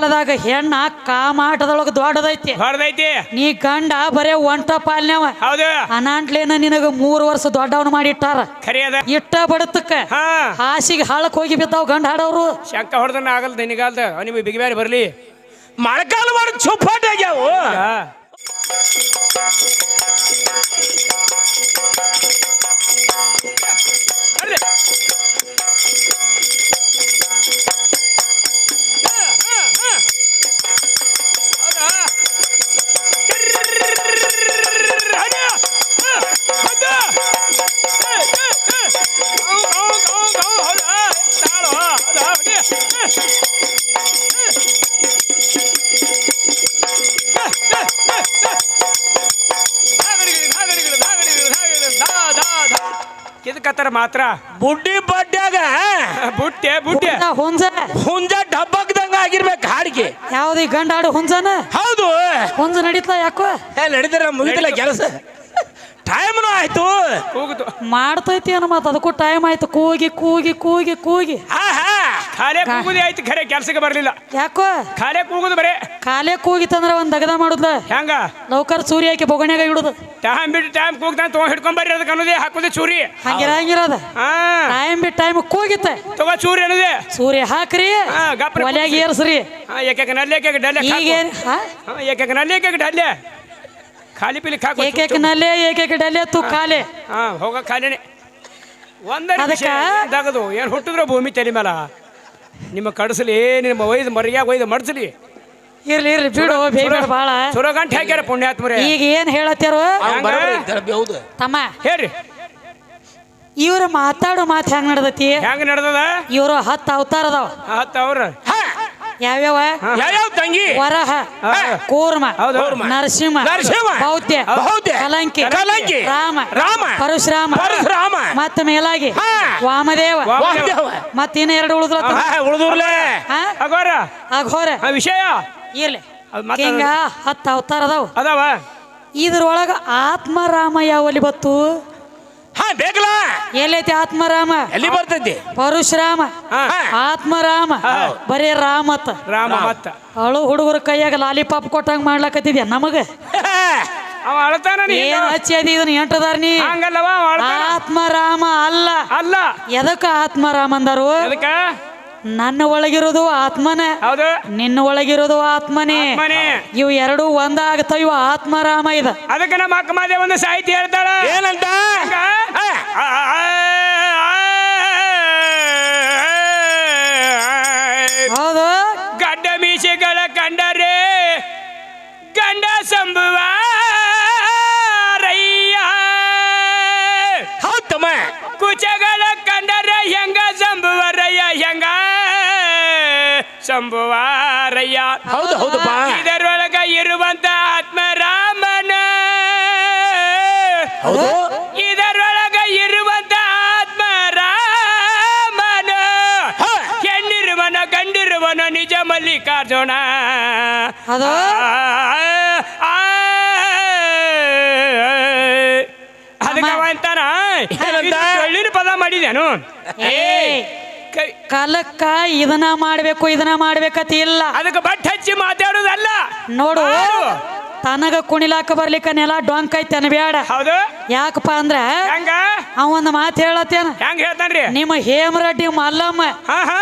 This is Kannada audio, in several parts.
ಕಾಲದಾಗ ಹೆಣ್ಣ ಕಾಮಾಟದೊಳಗ ದೊಡ್ಡದೈತಿ. ಹೊರದೈತಿ ನೀ ಗಂಡ ಬರೇ ಒಂಟ ಪಾಲ್ನ್ಯಾವ ಹೌದು. ಅನಾಂಟ್ಲೇನ ನಿನಗ ಮೂರು ವರ್ಷ ದೊಡ್ಡವನ ಮಾಡಿಟ್ಟಾರ ಇಟ್ಟಾರ. ಅದ. ಇಟ್ಟ ಬಡತಕ್ಕ ಹಾ. ಹಾಸಿಗೆ ಹಾಳಕ್ ಹೋಗಿ ಬಿದ್ದಾವ್ ಗಂಡ ಹಾಡವ್ರು ಶಂಕ ಹೊಡೆದನ್ನ ಆಗಲ್ ನಿನಗಾಲ್ದ? ನಿಮಗೆ ಬಿಗಿಬ್ಯಾರಿ ಬರ್ಲಿ. ಮಳೆಗಾಲ ಮಾಡಿ ಚುಪ್ಪಾಟ ಆಗ್ಯಾವು. ಇದಕ್ಕತ್ತರ ಮಾತ್ರ. ಬುಡ್ಡಿ ಬಡ್ಡ್ಯಾಗ ಬುಟ್ಟೆ ಬುಟ್ಟೆ. ಹುಂಜ ಹುಂಜ. ಹುಂಜ ಡಬ್ಬಕ್ದಂಗ ಆಗಿರ್ಬೇಕು ಹಾಡಿಗೆ. ಯಾವ್ದು ಈ ಗಂಡ ಹಾಡು ಹುಂಜನ? ಹೌದು. ಹುಂಜ ನಡೀತಾ ಯಾಕೋ? ಏ ನಡೀತಾರ ಮುಗಿದಿಲ್ಲ ಕೆಲಸ. ಟೈಮ್ನು ಆಯ್ತು. ಕೂಗುದು. ಮಾಡ್ತೈತಿ ಅನ್ನೋ ಮಾತು ಅದಕ್ಕೂ ಟೈಮ್ ಆಯ್ತು. ಕೂಗಿ ಕೂಗಿ ಕೂಗಿ ಕೂಗಿ. ಹಾ ಹಾ. ಖಾಲಿ ಕೂಗುದೇ ಆಯ್ತು ಖರೆ ಕೆಲ್ಸಕ್ಕೆ ಬರ್ಲಿಲ್ಲ. ಯಾಕೋ? ಖಾಲಿ ಕೂಗುದು ಬರೇ. ಕಾಲೇ ಕೂಗಿತಂದ್ರ ಒಂದ್ ದಗದ ಮಾಡುದ್ಲ? ಹೆಂಗ? ನೌಕರ್ ಸೂರ್ಯ ಹಾಕಿ ಬೊಗಣ್ಯಾಗ ಇಡುದು. ಟೈಮ್ ಬಿಟ್ಟು ಟೈಮ್ ಕೂಗ್ತಾನೆ ತಗೊಂಡ್ ಹಿಡ್ಕೊಂಡ್ ಬರ್ರಿ ಅದಕ್ಕೆ ಅನ್ನೋದೇ ಹಾಕೋದೇ ಚೂರಿ. ಹಂಗಿರಂಗಿರದ ಹಾ. ಟೈಮ್ ಬಿಟ್ಟು ಟೈಮ್ ಕೂಗಿತ್ತ. ತಗೋ ಚೂರಿ ಅನ್ನೋದೇ. ಸೂರ್ಯ ಹಾಕ್ರಿ ಹಾ, ಗಪ್ರ ಒಲ್ಯಾಗ ಏರ್ಸ್ರಿ. ಹಾ ಏಕೇಕ ನಲ್ಲಿ ಏಕೇಕ ಡಲ್ಲೆ ಈಗ ಏನ್ ಹಾ? ಹಾ ಏಕೇಕ ನಲ್ಲಿ ಏಕೇಕ ಡಲ್ಲೆ. ಖಾಲಿ ಪಿಲಿ ಹಾಕೋ ಏಕೇಕ ನಲ್ಲೇ ಏಕೇಕ ಡಲ್ಲೆ ತು ಕಾಲೆ ಹಾ ಹೋಗ ಖಾಲಿನೇ. ಒಂದರ ಅದಕ್ಕ? ದಗದು ಏನು ಹುಟ್ಟಿದ್ರು ಭೂಮಿ ತಲೆ ಮೇಲ ನಿಮ್ಮ ಕಡಸಲಿ ನಿಮ್ಮ ಒಯ್ದು ಮರಿಯಾಗ ಒಯ್ದು ಮಡ್ಸಲಿ. ಇರ್ಲಿ ಇರ್ಲಿ ಬಿಡು ಬೇಡ ಬಾಳ. ಚಲೋ ಗಂಟೆ ಹಾಕ್ಯಾರ ಪುಣ್ಯಾತ್ಮರೇ. ಈಗ ಏನ್ ಹೇಳತ್ತಾರೋ ಹೌದು. ತಮ್ಮ. ಹೇಳ್ರಿ. ಇವ್ರ ಮಾತಾಡೋ ಮಾತು ಹೆಂಗ್ ನಡ್ದತಿ? ಹೆಂಗ್ ನಡ್ದದ? ಇವ್ರು ಹತ್ತು ಅವತಾರ ಅದಾವ. ಹತ್ತ ಅವ್ರ. ಯಾವ್ಯಾವ? ಯಾವ್ಯಾವ ತಂಗಿ? ವರಹ. ಕೂರ್ಮ. ನರಸಿಂಹ ನರಸಿಂಹ, ಬೌದ್ಧ ಬೌದ್ಧ, ಕಲಂಕಿ ಕಲಂಕಿ, ರಾಮ ರಾಮ, ಪರಶುರಾಮ ಪರಶುರಾಮ, ಮತ್ತ ಮೇಲಾಗಿ. ವಾಮದೇವ. ವಾಮದೇವ. ಮತ್ತ ಇನ್ನ ಎರಡು ಉಳಿದ್ರ ಉಳಿದೂರ್ಲೆ. ಅಗೋರ ಅಘೋರ. ಆ ವಿಷಯ? ಇರ್ಲಿ. ಅದ್ ಮತ್ತೆ ಹಿಂಗ ಹತ್ತು ಅವತಾರ ಅದಾವ. ಅದಾವ. ಇದ್ರೊಳಗ ಆತ್ಮರಾಮ ಯಾವಲ್ಲಿ ಬತ್ತು. ಹಾ ಬೇಕಲ್ಲ? ಎಲ್ಲೈತಿ ಆತ್ಮರಾಮ? ಎಲ್ಲಿ ಬರ್ತೈತಿ? ಪರಶುರಾಮ. ಹಾ. ಆತ್ಮರಾಮ. ಬರೀ ರಾಮತ್ ರಾಮ ಮತ್ತ. ಅಳು ಹುಡುಗರ ಕೈಯಾಗ ಲಾಲಿಪಾಪ್ ಕೊಟ್ಟಂಗ ಮಾಡ್ಲಕತ್ತಿದ್ಯಾ ನಮಗ? ಅವ ಅಳತಾನ ನೀ ಏನ್ ಹಚ್ಚಿ ಅದಿ ಇದನ್ನ ಎಂಟದಾರ ನೀ? ಹಂಗಲ್ಲವ ಅವ ಅಳ್ತಾನ. ಆತ್ಮರಾಮ ಅಲ್ಲ. ಅಲ್ಲ. ಎದಕ್ಕ ಆತ್ಮರಾಮ ಅಂದರು? ಅದಕ್ಕ ನನ್ನ ಒಳಗಿರೋದು ಆತ್ಮನ ಹೌದು ನಿನ್ನ ಒಳಗಿರೋದು ಆತ್ಮನೇ ಮನೆ ಇವು ಎರಡು ಒಂದಾಗ್ತಾವ ಇವು ಆತ್ಮರಾಮ ಇದ ಅದಕ್ಕೆ ನಮ್ಮ ಅಕ್ಕ ಮಾದೆ ಒಂದು ಸಾಹಿತಿ ಹೇಳ್ತಾಳ ಏನಂತ ಹಂಗ? ಹಾ. ಆ, ಆ, ಆ, ಹೌದು ಗಡ್ಡ ಮೀಸೆಗಳ ಕಂಡರೆ ಗಂಡ ಸಂಭುವ ಸಂಭುವಾರಯ್ಯ. ಹೌದು ಹೌದಪ್ಪ ಇದರೊಳಗ ಇರುವಂತ ಆತ್ಮರಾಮನ. ಹೌದು. ಇದರೊಳಗ ಇರುವಂತ ಆತ್ಮರಾಮನ. ಹೆಣ್ಣಿರುವನ ಗಂಡಿರುವನ ನಿಜ ಮಲ್ಲಿಕಾರ್ಜುನ. ಅದಕ್ಕೆ ಅಂತಾನ ಪದ ಒಳ್ಳಿನ ಪದ ಮಾಡಿದೇನು ಏಯ್ ಕೈ- ಕಲಕ್ಕ ಇದನ್ನ ಮಾಡ್ಬೇಕು ಇದನ್ನ ಮಾಡ್ಬೇಕತಿ ಇಲ್ಲ. ಅದಕ್ಕೆ ಬಟ್ ಹಚ್ಚಿ ಮಾತಾಡೋದಲ್ಲ. ನೋಡು. ತನಗ ಕುಣಿಲಾಕ ಬರ್ಲಿಕ್ಕ ನೆಲ ಡೊಂಕ್ ಐತೆ ಅನ್ಬ್ಯಾಡ ಹೌದು. ಯಾಕಪ್ಪ ಅಂದ್ರ ಹೆಂಗ? ಅವ ಒಂದು ಮಾತು ಹೇಳತ್ತೇನ. ಹೆಂಗ್ ಹೇಳ್ತಾನ್ರಿ? ನಿಮ್ಮ ಹೇಮರೆಡ್ಡಿ ಮಲ್ಲಮ್ಮ. ಹಾ ಹಾ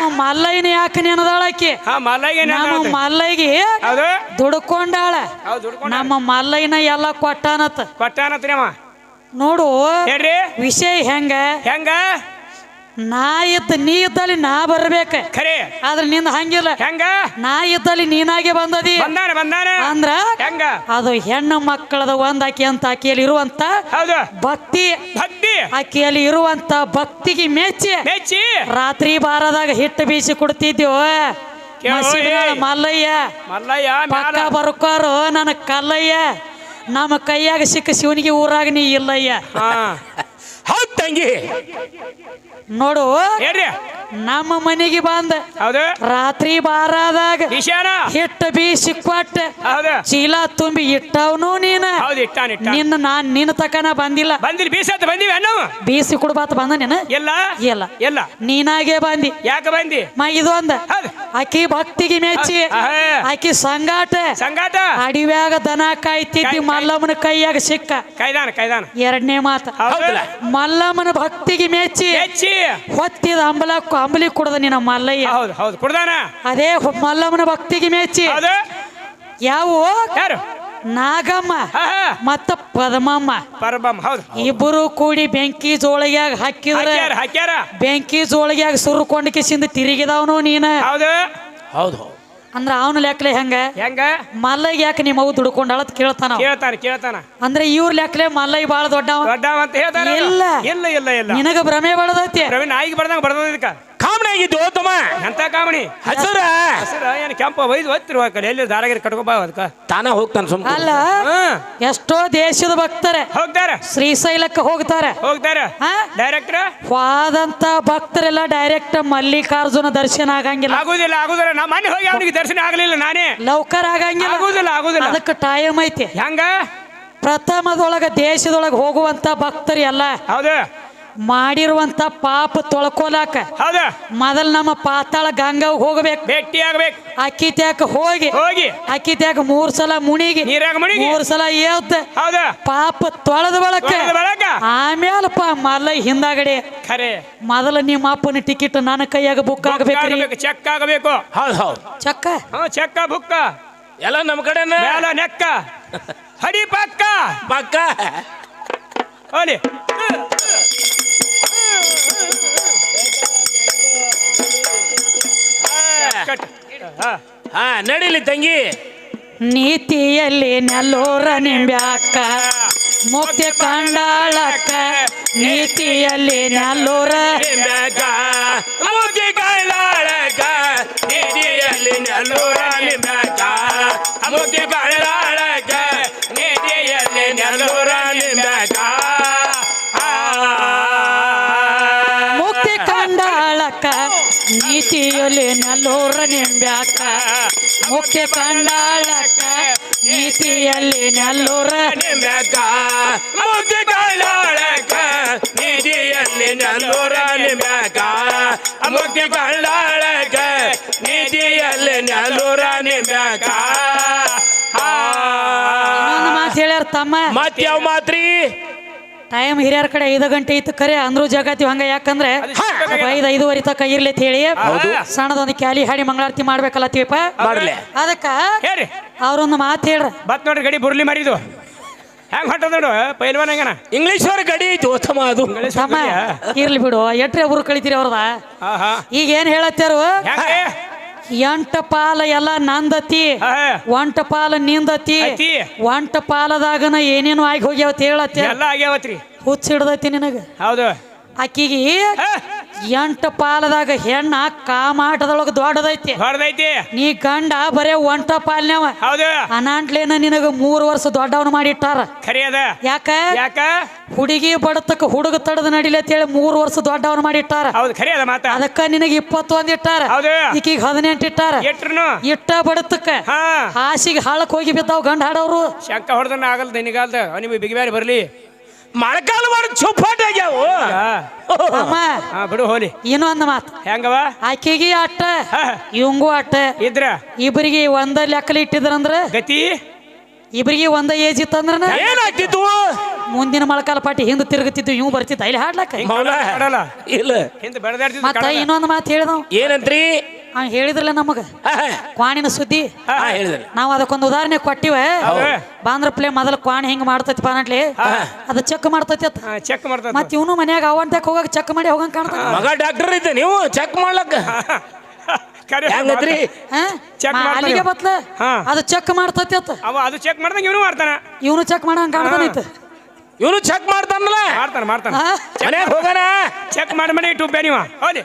ನಮ್ಮ ಮಲ್ಲಯ್ಯನ ಯಾಕೆ ನೆನದಾಳಕಿ ಹಾ ಮಲ್ಲಗೆ ನಮ್ಮ ಮಲ್ಲಯ್ಯಗೆ ಹೌದು. ದುಡ್ಕೊಂಡಾಳ. ಹೌದು ದುಡ್ಕೊಂಡ ನಮ್ಮ ಮಲ್ಲಯ್ಯನ ಎಲ್ಲ ಕೊಟ್ಟಾನತ್. ಕೊಟ್ಟಾನತ್ರಿ ಅವ. ನೋಡು ಹೇಳ್ರಿ. ವಿಷಯ ಹೆಂಗ? ಹೆಂಗ? ನಾ ಇದ್ದ ನೀ ಇದ್ದಲ್ಲಿ ನಾ ಬರ್ಬೇಕ. ಖರೆ. ಆದ್ರೆ ನಿಂದ ಹಂಗಿಲ್ಲ. ಹೆಂಗ? ನಾ ಇದ್ದಲ್ಲಿ ನೀನಾಗೆ ಬಂದದಿ. ಬಂದಾನೆ ಬಂದಾನೆ. ಅಂದ್ರ ಹೆಂಗ? ಅದು ಹೆಣ್ಣು ಮಕ್ಕಳದ ಒಂದ್ ಆಕಿ ಅಂತ ಆಕಿಯಲ್ಲಿ ಇರುವಂತ ಹೌದು. ಭಕ್ತಿ. ಭಕ್ತಿ. ಆಕಿಯಲ್ಲಿ ಇರುವಂತ ಭಕ್ತಿಗೆ ಮೆಚ್ಚಿ. ಮೆಚ್ಚಿ. ರಾತ್ರಿ ಬಾರದಾಗ ಹಿಟ್ಟು ಬೀಸಿ ಕೊಡ್ತಿದ್ಯೋ? ಕೇಳು. ಮಲ್ಲಯ್ಯ. ಮಲ್ಲಯ್ಯ ಪಕ್ಕ ಬರ್ಕೋರು ನನ್ನ ಕಲ್ಲಯ್ಯ. ನಮ್ಮ ಕೈಯಾಗ ಸಿಕ್ಕ ಶಿವನಿಗೆ ಊರಾಗ ನೀ ಇಲ್ಲಯ್ಯ. ಹಾ. ತಂಗಿ. ನೋಡು. ಏನ್ರಿ? ನಮ್ಮ ಮನೆಗೆ ಬಂದ. ಹೌದು. ರಾತ್ರಿ ಬಾರಾದಾಗ ನಿಶಾನ ಹಿಟ್ಟ ಬೀಸಿ ಕೊಟ್ಟ. ಹೌದು. ಚೀಲ ತುಂಬಿ ಇಟ್ಟವನು ನೀನ. ಹೌದು ಇಟ್ಟಾನ ಇಟ್ಟ ನಿನ್ನ ನಾನ್ ನಿನ್ನ ತಕನ ಬಂದಿಲ್ಲ. ಬಂದಿಲ್ಲ ಬೀಸತ್ ಬಂದಿವಿ ಅಣ್ಣ ಬೀಸಿ ಕುಡ್ಬಾತ ಬಂದ ನೀನ? ಎಲ್ಲ? ಇಲ್ಲ ಎಲ್ಲ. ನೀನಾಗೆ ಬಂದಿ. ಯಾಕೆ ಬಂದಿ? ಮ ಇದೊಂದ ಅಕ್ಕಿ ಆಕಿ ಭಕ್ತಿಗೆ ಮೆಚ್ಚಿ. ಅಕ್ಕಿ ಆಕಿ ಸಂಗಾಟ. ಸಂಗಾಟ? ಅಡಿವ್ಯಾಗ ದನ ಕಾಯ್ತಿದ್ದಿ ಕಾಯ್- ಮಲ್ಲಮ್ಮನ ಕೈಯಾಗ ಸಿಕ್ಕ. ಕೈದಾನ ಕೈದಾನ. ಎರಡನೇ ಮಾತ. ಹೌದಲ್ಲ? ಮಲ್ಲಮ್ಮನ ಭಕ್ತಿಗೆ ಮೆಚ್ಚಿ ಹೆಚ್ಚಿ ಹೊತ್ತಿದ ಅಂಬಲ ಅಂಬಲಿ ಕೊಡದ ನಿನ್ನ ಮಲ್ಲಯ್ಯ. ಹೌದು ಹೌದು ಕುಡ್ದಾನ? ಅದೇ ಹೊ- ಮಲ್ಲಮ್ಮನ ಭಕ್ತಿಗೆ ಮೆಚ್ಚಿ. ಹೌದು. ಯಾವ? ಯಾರು? ನಾಗಮ್ಮ ಹಾ ಹಾ. ಮತ್ತ ಪದ್ಮಮ್ಮ. ಪರಬಮ್ ಹೌದು. ಇಬ್ಬರು ಕೂಡಿ ಬೆಂಕಿ ಜೋಳಿಗ್ಯಾಗ ಹಾಕಿದ್ರ ಹಾಕ್ಯಾರ ಹಾಕ್ಯಾರ. ಬೆಂಕಿ ಜೋಳಿಗ್ಯಾಗ ಸುರ್ಕೊಂಡ್ ಕಿಸಿಂದ ತಿರುಗಿದವನು ನೀನ? ಹೌದು ಹೌದು. ಅಂದ್ರ ಅವನ ಲೆಕ್ಕಲೆ ಹೆಂಗ? ಹೆಂಗ? ಮಲ್ಲಯ್ಯ ಯಾಕೆ ನಿಮ್ಮ ಅವು ದುಡ್ಕೊಂಡಾಳ ಅಂತ ಕೇಳ್ತಾನ ಅವ. ಕೇಳ್ತಾನ ಕೇಳ್ತಾನ. ಅಂದ್ರೆ ಇವ್ರ ಲೆಕ್ಕಲೆ ಮಲ್ಲಯ್ಯ ಬಾಳ ದೊಡ್ಡವ. ದೊಡ್ಡವ ಅಂತ ಹೇಳ್ತಾನ ಇಲ್ಲ. ಇಲ್ಲ ಇಲ್ಲ ಇಲ್ಲ. ನಿನಗ ಭ್ರಮೆ ಬಳದೈತಿ ಪ್ರವೀಣ್ ನಾಯಿಗೆ ಬರ್ದಂಗ ಬರ್ದ ಇದಕ್ಕ. ಕಾಮಣಿ ಆಗಿದ್ದು ತಮ್ಮ. ಎಂತ ಕಾಮಣಿ? ಹಸರ. ಹಸರ ಏನು ಕೆಂಪ ಒಯ್ದು ಒತ್ತಿರುವ ಕಡೆ. ಎಲ್ಲಿ ದಾರಾಗಿರಿ ಬಾ ಅದಕ್ಕ ತಾನ ಹೋಗ್ತಾನೆ ಸುಮ್ಮ ಅಲ್ಲ ಎಷ್ಟೋ ದೇಶದ ಭಕ್ತರೆ. ಹೋಗ್ತಾರೆ ಶ್ರೀಶೈಲಕ್ಕೆ ಹೋಗ್ತಾರೆ. ಹೋಗ್ತಾರೆ ಹಾ? ಡೈರೆಕ್ಟರ್ ಹೋದಂತ ಭಕ್ತರೆಲ್ಲ ಡೈರೆಕ್ಟ್ ಮಲ್ಲಿಕಾರ್ಜುನ ದರ್ಶನ ಆಗಂಗಿಲ್ಲ. ಆಗುದಿಲ್ಲ ಆಗುದಿಲ್ಲ. ನಾ ಮನೆ ಹೋಗಿ ಅವನಿಗೆ ದರ್ಶನ ಆಗಲಿಲ್ಲ ನಾನೇ. ಲೌಕರ್ ಆಗಂಗಿಲ್ಲ. ಆಗುದಿಲ್ಲ ಆಗುದಿಲ್ಲ. ಅದಕ್ಕೆ ಟೈಮ್ ಐತಿ. ಹೆಂಗ? ಪ್ರಥಮದೊಳಗ ದೇಶದೊಳಗ ಹೋಗುವಂತ ಭಕ್ತರು ಎಲ್ಲ. ಹೌದು. ಮಾಡಿರುವಂತ ಪಾಪ ತೊಳ್ಕೊಲಾಕ ಹೌದು. ಮೊದಲ್ ನಮ್ಮ ಪಾತಾಳ ಗಂಗಾ ಹೋಗ್ಬೇಕು. ಭೇಟಿ ಆಗ್ಬೇಕು. ಅಕ್ಕಿ ತ್ಯಾಕ ಹೋಗಿ. ಹೋಗಿ. ಅಕ್ಕಿ ತ್ಯಾಕ ಮೂರ್ ಸಲ ಮುಣಿಗಿ. ನೀರಾಗ ಮುಣಿಗಿ. ಮೂರ್ ಸಲ ಏತ್ ಹೌದು. ಪಾಪ ತೊಳೆದ ಬಳಕ. ಆಮೇಲೆ ಪಾ ಆಮೇಲಪ್ಪ ಮಲ್ಲ ಹಿಂದಾಗಡೆ ಖರೆ. ಮೊದಲ ನಿಮ್ಮ ಅಪ್ಪನ ಟಿಕೆಟ್ ನನ್ನ ಕೈಯಾಗ ಬುಕ್ ಆಗ್ಬೇಕು ಚೆಕ್ ಆಗಬೇಕು. ಹೌದು ಹೌದು. ಚಕ್ಕ? ಹಾ ಚೆಕ್ಕ ಬುಕ್ಕ ಎಲ್ಲ ನಮ್ಮ ಕಡೆ ಮೇಲ ನೆಕ್ಕ. ಹಡಿ ಪಕ್ಕ. ಪಕ್ಕ? ಹೋಲಿ. ಕಟ್ ಹಾ ಹಾ ನಡೀಲಿ ತಂಗಿ. ನೀತಿಯಲ್ಲಿ ನೆಲ್ಲೂರ ನಿಂಬ್ಯಾಕ ಮುಕ್ತಿ ಕಂಡಾಳಕ್ಕ ನೀತಿಯಲ್ಲಿ ನೆಲ್ಲೂರ ನಿಂಬ್ಯಾಕ ಮುಗಿ ಕಂಡಾಳಕ್ಕ ನೀತಿಯಲ್ಲಿ ನೆಲ್ಲೂರ ನಿಂಬ್ಯಾಕ ಮುಗಿ ಕೈಲಾಳಗ, ಕಂಡಾಳಕ್ಕ ನೀತಿಯಲ್ಲಿ ನೆಲ್ಲೂರ ನಿಂಬ್ಯಾಕ ಮುಕ್ತಿ ಕಂಡಾಳಕ್ಕ ನೀತಿಯಲ್ಲಿ ನೆಲ್ಲೂರ ನಿಂಬೆಗ, ಮುಗಿ ಕೈಲಾಳಗ, ನೀತಿಯಲ್ಲಿ ನೆಲ್ಲೂರ ನಿಂಬೆಗ. ಮುಗಿ ಕೈಲಾಳಗ, ನೀತಿಯಲ್ಲಿ ನೆಲ್ಲೂರ. ಇನ್ನೊಂದು ಮಾತು ಹೇಳ್ಯಾರ ತಮ್ಮ. ಮತ್ ಯಾವ ಮಾತ್ರಿ? ಟೈಮ್ ಹಿರಿಯರ ಕಡೆ ಐದು ಗಂಟೆ ಇತ್ತು ಕರೆ ಅಂದ್ರು ಜಗತ್ತಿ ಹಂಗ. ಯಾಕಂದ್ರೆ ಐದು ಐದುವರೆ ತಕ ಇರ್ಲಿ ಅಂತ ಹೇಳಿ ಸಣ್ಣದೊಂದು ಕ್ಯಾಲಿ ಹಾಡಿ ಮಂಗಳಾರತಿ ಮಾಡ್ಬೇಕಲ್ಲತ್ತೀವಪ್ಪ ತೀಪ ಅದಕ್ಕ ಹೇರಿ ಅವ್ರೊಂದು ಮಾತು ಹೇಳ್ರ. ಬತ್ ನೋಡ್ರಿ ಗಡಿ ಬುರ್ಲಿ ಮಾರಿದು. ಹೆಂಗ್ ಹೊಂಟದ ನೋಡು ಪೈಲ್ವಾನ್ ಹೆಂಗನ? ಇಂಗ್ಲಿಷ್ ಅವ್ರ ಗಡಿ ಐತಿ ಉತ್ತಮ ಅದು. ತಮ್ಮ ಇರ್ಲಿ ಬಿಡು ಎಟ್ರೆ ಊರು ಕಳಿತೀರಿ ಅವ್ರದ? ಈಗ ಏನ್ ಹೇಳತ್ತಾರು? ಎಂಟ ಪಾಲ ಎಲ್ಲ ನಂದತಿ. ಒಂಟ ಪಾಲ ನಿಂದತಿ. ಒಂಟ ಪಾಲದಾಗನ ಏನೇನು ಆಗಿ ಹೋಗ್ಯಾವತ್ ಹೇಳತ್ತಿ. ಎಲ್ಲ ಆಗ್ಯಾವತ್ರಿ. ಹುಚ್ಚ ಹಿಡ್ದೈತಿ ನಿನಗ. ಹೌದು. ಆಕಿಗೆ ಎಂಟ ಪಾಲದಾಗ ಹೆಣ್ಣ ಕಾಮಾಟದೊಳಗ ದೊಡ್ಡದೈತಿ. ಹೊಡ್ದೈತಿ ನೀ ಗಂಡ ಬರೇ ಒಂಟ ಪಾಲ್ನವ ಹೌದು. ಅನಾಂಟ್ಲೇನ ನಿನಗ ಮೂರು ವರ್ಷ ದೊಡ್ಡವನ ಮಾಡಿಟ್ಟಾರ. ಖರಿ ಅದ. ಯಾಕ? ಯಾಕ? ಹುಡುಗಿ ಬಡತಕ್ಕ ಹುಡುಗ ತಡದ ನಡಿಲಿ ಅಂತೇಳಿ ಮೂರು ವರ್ಷ ದೊಡ್ಡವನ ಮಾಡಿಟ್ಟಾರ. ಹೌದು ಮಾತ. ಅದಕ್ಕ ನಿನಗ ಇಪ್ಪತ್ತೊಂದ್ ಇಟ್ಟಾರ. ಹೌದು. ಈಕಿಗೆ ಹದಿನೆಂಟು ಇಟ್ಟಾರ. ಎಟ್ರುನು ಇಟ್ಟ ಬಡತಕ್ಕ. ಹಾ. ಹಾಸಿಗೆ ಹಾಳಕ್ ಹೋಗಿ ಬಿದ್ದಾವ್ ಗಂಡ ಹಾಡವ್ರು. ಶಂಕ ಹೊಡೆದನ್ನ ಆಗಲ್ದ ನಿನಗಾಲ್ದ. ನಿಮಗೆ ಬಿಗಿಬ್ಯಾರಿ ಬರ್ಲಿ. ಮಳೆಗಾಲ ಮಾಡಿ ಚುಪ್ಪಾಟ ಆಗ್ಯಾವು ಅಮ್ಮ. ಹಾ ಬಿಡು ಹೋಲಿ. ಇನ್ನೊಂದ್ ಮಾತು. ಹೆಂಗವ? ಆಕೆಗೆ ಅಟ್ಟ ಇವಂಗು ಅಟ್ಟ. ಇದ್ರ? ಇಬ್ಬರಿಗೆ ಒಂದ ಲೆಕ್ಕಲಿ ಇಟ್ಟಿದ್ರಂದ್ರ? ಗತಿ? ಇಬ್ಬರಿಗೆ ಒಂದ ಏಜ್ ಇತ್ತಂದ್ರ ಏನಾಗ್ತಿತ್ತು ಮುಂದಿನ ಮೊಳಕಾಲ ಪಾಟಿ ಹಿಂದ್ ತಿರುಗುತ್ತಿದ್ದು ಇವ್ ಬರ್ತಿದ್ದ ಇಲ್ಲಿ ಹಾಡ್ಲಕ್ಕ. ಇಲ್ಲ. ಹಿಂದೆ ಬೆಳೆದಾಡ್ತಿದ್ದ ಮತ್ತ ಇನ್ನೊಂದ್ ಮಾತು ಹೇಳಿದವ್. ಏನಂತ್ರಿ? ಅವ್ ಹೇಳಿದ್ರಲ್ಲ ನಮಗ? ಕ್ವಾಣಿನ ಸುದ್ದಿ? ಹಾ, ಹೇಳಿದ್ರಿ. ನಾವ್ ಅದಕ್ಕೊಂದು ಉದಾಹರಣೆ ಕೊಟ್ಟಿವ. ಬಾಂದ್ರಪ್ಲೆ ಬಾಂದ್ರ ಪ್ಲೇ ಮೊದಲ ಕ್ವಾಣಿ ಹಿಂಗ್ ಮಾಡ್ತೈತಿ ಪಾನಟ್ಲಿ? ಅದ ಚೆಕ್ ಮಾಡ್ತೈತಿ ಅತ್ತ. ಚೆಕ್ ಮಾಡ್ತಾರೆ ಮತ್ ಇವನು ಮನ್ಯಾಗ ಅವಂತಕ್ ಹೋಗಕ್ ಚೆಕ್ ಮಾಡಿ ಹೋಗಂಗ್ ಕಾಣ್ತಾನ ಮಗ ಡಾಕ್ಟರ್ ಇದ್ದೆ ನೀವು ಚೆಕ್ ಮಾಡ್ಲಕ್ಕ? ಖರೆ ಹೆಂಗತ್ರಿ ಹಾ? Check ಮಾ- ಮಾಡ್ತಾನೆ ಅಲ್ಲಿಗೆ. ಬತ್ಲ? ಹಾ. ಅದು ಚೆಕ್ ಮಾಡ್ತೈತಿ ಅತ್ತ. ಅವ ಅದು ಚೆಕ್ ಮಾಡ್ದಂಗ ಇವನು ಮಾಡ್ತಾನ. ಇವನು ಚೆಕ್ ಮಾಡಂಗ್ ಕಾಣ್ತಾನೈತ ಇವನು ಚೆಕ್ ಮಾಡ್ತಾನಲ್ಲ? ಮಾಡ್ತಾನ ಮಾಡ್ತಾನ. ಹಾ? ಮನ್ಯಾಗ ಹೋಗೋಣ? ಚೆಕ್ ಮಾಡಿ ಮಾಡಿ ಇಟ್ಟು ನೀವ. ಹೌದಾ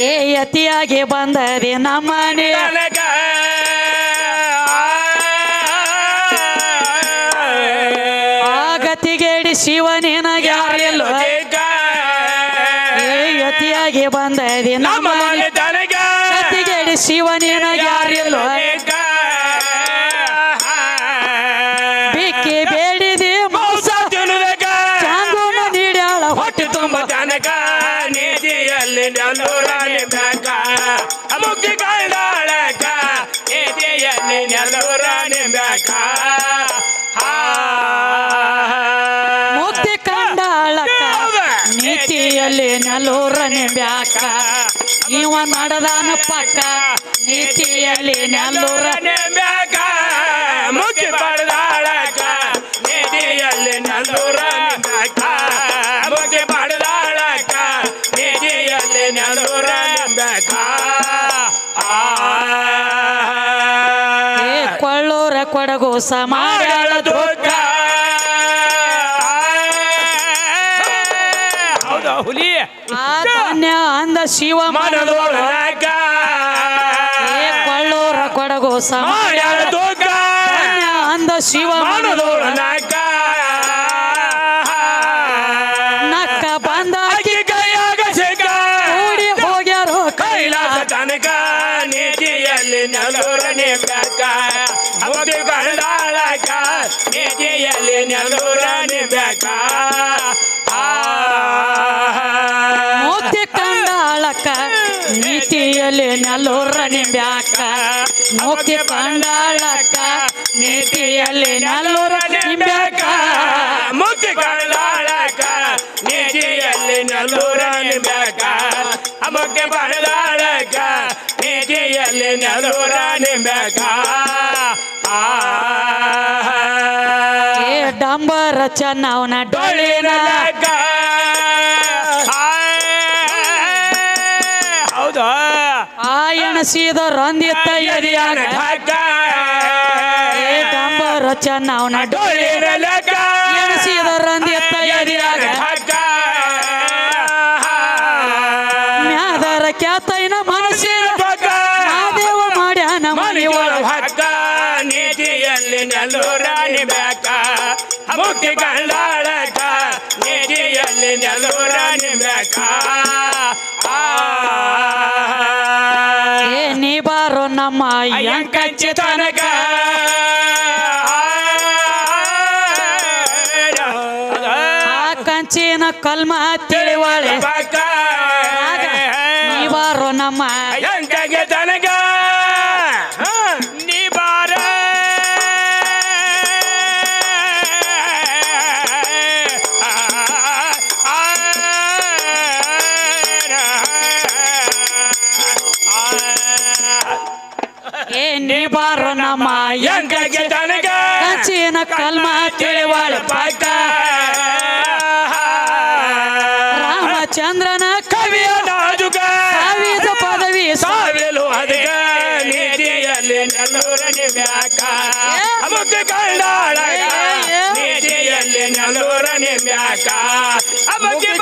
ಏ ಯತಿಯಾಗಿ ನಮ್ಮನೆ ಆಗತಿಗೇಡಿ ಶಿವನೇನ ಯಾರಿಲ್ಲ ಏ ಯತಿಯಾಗಿ ನಮ್ಮನೆ ಗತಿಗೇಡಿ ಶಿವನೇನ ಮುಕ್ತಿ ನೀತಿಯಲ್ಲಿ ನೆಲ್ಲೂರ ನಿಂಬ್ಯಾಕ. ಇವ ನಡೆದಾನ ಪಕ್ಕ ನೀತಿಯಲ್ಲಿ ನಲ್ಲೂರನೇ ನಿಂಬಕ ಕೊಡಗು ಸಮಾಡಳ ದುಃಖ ಹೌದಾ ಹುಲಿ. ಆ ಧನ್ಯ ಅಂದ ಶಿವ ಮಾಡಲು ಮನದೊಳಗ. ಏ ಕೊಳ್ಳೂರ ಕೊಡಗು ಸಮಾಡ್ಯಾಳ ನೀತಿಯಲ್ಲಿ ನಲ್ಲೂರ ನಿಂಬ್ಯಾಕ ಮುಕ್ತಿ ಕಂಡಾಳಕ್ಕ ನೀತಿಯಲ್ಲಿ ನಲ್ಲೂರ ನಿಂಬ್ಯಾಕ ಮುಕ್ತಿ ಕಂಡಾಳಕ ನೀತಿಯಲ್ಲಿ ನಲ್ಲೂರ ನಿಂಬ್ಯಾಕ ಮುಕ್ತಿ ಪಡೆದಾಳಕ ನೀತಿಯಲ್ಲಿ ನಲ್ಲೂರ ನಿಂಬ್ಯಾಕ ಆ. ಡಂಬರ ಚೆನ್ನವನ ಡೊಳ್ಳಿನ ಆ ರಂದಿ ಡಂಬರ ಚೆನ್ನವನ ಸೀದ ಮ್ಯಾದರ ಕ್ಯಾತೈನ ಮನಸ್ಸಿನ ಮಾದೇವ ಮಾಡ್ಯಾನ ಮನಿಯೊಳ ನೀತಿಯಲ್ಲಿ ಕಂಡಾಳಕ ನೀತಿಯಲ್ಲಿ ನೆಲ್ಲೂರ ಬೇಕ ಆ. ನಮ್ಮ ಅಯ್ಯಂಕಂಚಿ ತನಕ. ಆ ಕಂಚಿನ ಕಲ್ಮ ತಿಳಿವಳೆ. ನೀ ಬಾರೋ ನಮ್ಮ ಅಯ್ಯಂಕಗೆ ತನಕ. ರಾಮಚಂದ್ರನ ಕವಿಯ ನಾಜುಕ. ಸಾವಿದ ಪದವಿ ಸಾವಿಲು ಅದಕ ನೀತಿಯಲ್ಲಿ ನೆಲ್ಲೂರ ಬ್ಯಾಕ ಅಮುಕ ಕಂಡಾಳಗ ನೀತಿಯಲ್ಲಿ ನೆಲ್ಲೂರ ಬ್ಯಾಕ ಅಮುಕಿ